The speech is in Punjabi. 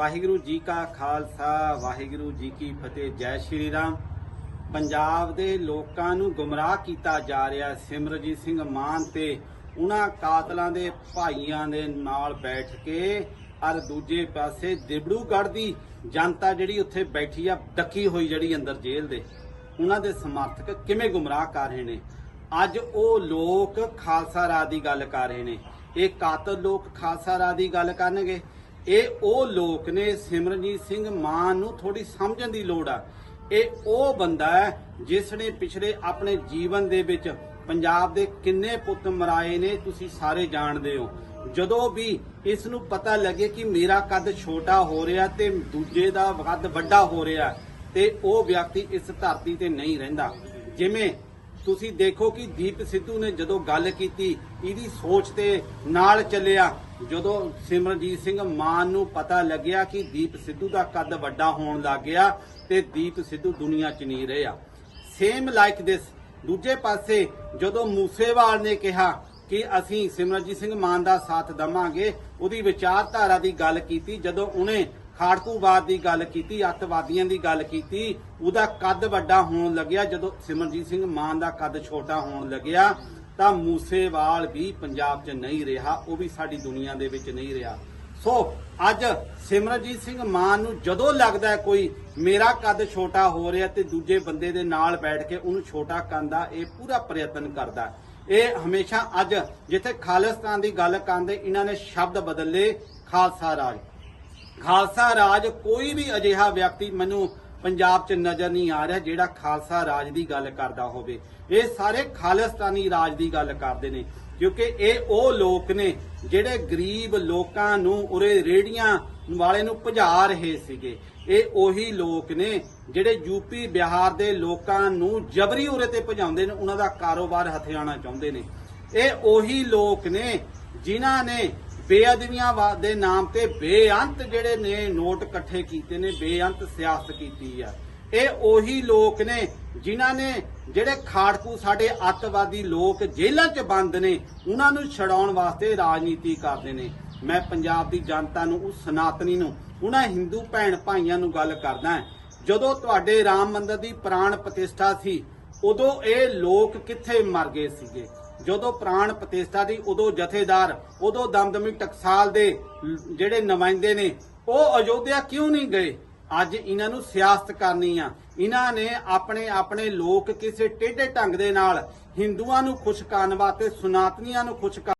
ਵਾਹਿਗੁਰੂ ਜੀ ਕਾ ਖਾਲਸਾ, ਵਾਹਿਗੁਰੂ ਜੀ ਕੀ ਫਤਿਹ। ਜੈ ਸ਼੍ਰੀ ਰਾਮ। ਪੰਜਾਬ ਦੇ ਲੋਕਾਂ ਨੂੰ ਗੁੰਮਰਾਹ ਕੀਤਾ ਜਾ ਰਿਹਾ ਸਿਮਰਜੀਤ ਸਿੰਘ ਮਾਨ ਤੇ ਉਹਨਾਂ ਕਾਤਲਾਂ ਦੇ ਭਾਈਆਂ ਦੇ ਨਾਲ ਬੈਠ ਕੇ ਔਰ ਦੂਜੇ ਪਾਸੇ ਦਿਬੜੂਗੜ੍ਹ ਦੀ ਜਨਤਾ ਜਿਹੜੀ ਉੱਥੇ ਬੈਠੀ ਆ, ਡੱਕੀ ਹੋਈ ਜਿਹੜੀ ਅੰਦਰ ਜੇਲ੍ਹ ਦੇ। ਉਹਨਾਂ ਦੇ ਸਮਰਥਕ ਕਿਵੇਂ ਗੁੰਮਰਾਹ ਕਰ ਰਹੇ ਨੇ? ਅੱਜ ਉਹ ਲੋਕ ਖਾਲਸਾ ਰਾਹ ਦੀ ਗੱਲ ਕਰ ਰਹੇ ਨੇ। ਇਹ ਕਾਤਲ ਲੋਕ ਖਾਲਸਾ ਰਾਜ ਦੀ ਗੱਲ ਕਰਨਗੇ। ਇਹ ਉਹ ਲੋਕ ਨੇ ਸਿਮਰਨਜੀਤ ਸਿੰਘ ਮਾਨ ਨੂੰ ਥੋੜੀ ਸਮਝਣ ਦੀ ਲੋੜ ਆ। ਇਹ ਉਹ ਬੰਦਾ ਹੈ ਜਿਸ ਨੇ ਪਿਛਲੇ ਆਪਣੇ ਜੀਵਨ ਦੇ ਵਿੱਚ ਪੰਜਾਬ ਦੇ ਕਿੰਨੇ ਪੁੱਤ ਮਰਾਏ ਨੇ, ਤੁਸੀਂ ਸਾਰੇ ਜਾਣਦੇ ਹੋ। ਜਦੋਂ ਵੀ ਇਸ ਨੂੰ ਪਤਾ ਲੱਗੇ ਕਿ ਮੇਰਾ ਕੱਦ ਛੋਟਾ ਹੋ ਰਿਹਾ ਤੇ ਦੂਜੇ ਦਾ ਕੱਦ ਵੱਡਾ ਹੋ ਰਿਹਾ, ਤੇ ਉਹ ਵਿਅਕਤੀ ਇਸ ਧਰਤੀ ਤੇ ਨਹੀਂ ਰਹਿੰਦਾ। ਜਿਵੇਂ ਤੁਸੀਂ ਦੇਖੋ ਕਿ ਦੀਪ ਸਿੱਧੂ ਨੇ ਜਦੋਂ ਗੱਲ ਕੀਤੀ, ਇਹਦੀ ਸੋਚ ਤੇ ਨਾਲ ਚੱਲਿਆ। ਜਦੋਂ ਸਿਮਰਜੀਤ ਸਿੰਘ ਮਾਨ ਨੂੰ ਪਤਾ ਲੱਗਿਆ ਕਿ ਦੀਪ ਸਿੱਧੂ ਦਾ ਕੱਦ ਵੱਡਾ ਹੋਣ ਲੱਗ ਗਿਆ ਤੇ ਦੀਪ ਸਿੱਧੂ ਦੁਨੀਆ 'ਚ ਨਹੀਂ ਰਿਹਾ ਸੇਮ ਲਾਈਕ ਦਿਸ ਦੂਜੇ ਪਾਸੇ ਜਦੋਂ ਮੂਸੇਵਾਲ ਨੇ ਕਿਹਾ ਕਿ ਅਸੀਂ ਸਿਮਰਜੀਤ ਸਿੰਘ ਮਾਨ ਦਾ ਸਾਥ ਦਵਾਂਗੇ, ਉਹਦੀ ਵਿਚਾਰਧਾਰਾ ਦੀ ਗੱਲ ਕੀਤੀ, ਜਦੋਂ ਉਹਨੇ ਖਾੜਕੂਵਾਦ ਦੀ ਗੱਲ ਕੀਤੀ, ਅੱਤਵਾਦੀਆਂ ਦੀ ਗੱਲ ਕੀਤੀ, ਉਹਦਾ ਕੱਦ ਵੱਡਾ ਹੋਣ ਲੱਗਿਆ ਜਦੋਂ ਸਿਮਰਜੀਤ ਸਿੰਘ ਮਾਨ ਦਾ ਕੱਦ ਛੋਟਾ ਹੋਣ ਲੱਗਿਆ। ਤਾਂ ਮੂਸੇਵਾਲ ਵੀ ਪੰਜਾਬ 'ਚ ਨਹੀਂ ਰਿਹਾ, ਉਹ ਵੀ ਸਾਡੀ ਦੁਨੀਆ ਦੇ ਵਿੱਚ ਨਹੀਂ ਰਿਹਾ। ਸੋ ਅੱਜ ਸਿਮਰਜੀਤ ਸਿੰਘ ਮਾਨ ਨੂੰ ਜਦੋਂ ਲੱਗਦਾ ਕੋਈ ਮੇਰਾ ਕੱਦ ਛੋਟਾ ਹੋ ਰਿਹਾ ਤੇ ਦੂਜੇ ਬੰਦੇ ਦੇ ਨਾਲ ਬੈਠ ਕੇ ਉਹਨੂੰ ਛੋਟਾ ਕਰਨ ਦਾ ਇਹ ਪੂਰਾ ਪ੍ਰਯਤਨ ਕਰਦਾ ਇਹ ਹਮੇਸ਼ਾ ਅੱਜ ਜਿੱਥੇ ਖਾਲਿਸਤਾਨ ਦੀ ਗੱਲ ਕਰਦੇ, ਇਹਨਾਂ ਨੇ ਸ਼ਬਦ ਬਦਲੇ ਖਾਲਸਾ ਰਾਜ। ਖਾਲਸਾ ਰਾਜ ਕੋਈ ਵੀ ਅਜਿਹਾ ਵਿਅਕਤੀ ਮੈਨੂੰ ਪੰਜਾਬ 'ਚ ਨਜ਼ਰ ਨਹੀਂ ਆ ਰਿਹਾ ਜਿਹੜਾ ਖਾਲਸਾ ਰਾਜ ਦੀ ਗੱਲ ਕਰਦਾ ਹੋਵੇ। ਇਹ ਸਾਰੇ ਖਾਲਿਸਤਾਨੀ ਰਾਜ ਦੀ ਗੱਲ ਕਰਦੇ ਨੇ, ਕਿਉਂਕਿ ਇਹ ਉਹ ਲੋਕ ਨੇ ਜਿਹੜੇ ਗਰੀਬ ਲੋਕਾਂ ਨੂੰ ਉਰੇ ਰੇੜੀਆਂ ਵਾਲੇ ਨੂੰ ਭਜਾ ਰਹੇ ਸੀਗੇ। ਇਹ ਉਹੀ ਲੋਕ ਨੇ ਜਿਹੜੇ ਯੂਪੀ ਬਿਹਾਰ ਦੇ ਲੋਕਾਂ ਨੂੰ ਜਬਰੀ ਉਰੇ ਤੇ ਭਜਾਉਂਦੇ ਨੇ, ਉਹਨਾਂ ਦਾ ਕਾਰੋਬਾਰ ਹਥਿਆਣਾ ਚਾਹੁੰਦੇ ਨੇ। ਇਹ ਉਹੀ ਲੋਕ ਨੇ ਜਿਨ੍ਹਾਂ ਨੇ ਬੇਅਦਬੀਆਂ ਵਾ- ਦੇ ਨਾਮ ਤੇ ਬੇਅੰਤ ਜਿਹੜੇ ਨੇ ਨੋਟ ਇਕੱਠੇ ਕੀਤੇ ਨੇ, ਬੇਅੰਤ ਸਿਆਸਤ ਕੀਤੀ ਆ। ਇਹ ਉਹੀ ਲੋਕ ਨੇ ਜਿਨ੍ਹਾਂ ਨੇ ਜਿਹੜੇ ਖਾੜਕੂ ਸਾਡੇ ਅੱਤਵਾਦੀ ਲੋਕ ਜੇਲ੍ਹਾਂ 'ਚ ਬੰਦ ਨੇ, ਉਹਨਾਂ ਨੂੰ ਛਡਾਉਣ ਵਾਸਤੇ ਰਾਜਨੀਤੀ ਕਰਦੇ ਨੇ। ਮੈਂ ਪੰਜਾਬ ਦੀ ਜਨਤਾ ਨੂੰ, ਉਸ ਸਨਾਤਨੀ ਨੂੰ, ਉਹਨਾਂ ਹਿੰਦੂ ਭੈਣ ਭਾਈਆਂ ਨੂੰ ਗੱਲ ਕਰਦਾ ਜਦੋਂ ਤੁਹਾਡੇ ਰਾਮ ਮੰਦਰ ਦੀ ਪ੍ਰਾਣ ਪ੍ਰਤਿਸ਼ਠਾ ਸੀ, ਉਦੋਂ ਇਹ ਲੋਕ ਕਿੱਥੇ ਮਰ ਗਏ ਸੀਗੇ? ਜਦੋਂ ਪ੍ਰਾਣ ਪ੍ਰਤਿਸ਼ਠਾ ਦੀ ਉਦੋਂ ਜਥੇਦਾਰ, ਉਦੋਂ ਦਮਦਮੀ ਟਕਸਾਲ ਦੇ ਜਿਹੜੇ ਨੁਮਾਇੰਦੇ ਨੇ, ਉਹ ਅਯੋਧਿਆ ਕਿਉਂ ਨਹੀਂ ਗਏ? ਅੱਜ ਇਹਨਾਂ ਨੂੰ ਸਿਆਸਤ ਕਰਨੀ ਆ। ਇਹਨਾਂ ਨੇ ਆਪਣੇ ਆਪਣੇ ਲੋਕ ਕਿਸੇ ਟੇਢੇ ਢੰਗ ਦੇ ਨਾਲ ਹਿੰਦੂਆਂ ਨੂੰ ਖੁਸ਼ ਕਰਨ ਵਾਸਤੇ, ਸੁਨਾਤਨੀਆਂ ਨੂੰ ਖੁਸ਼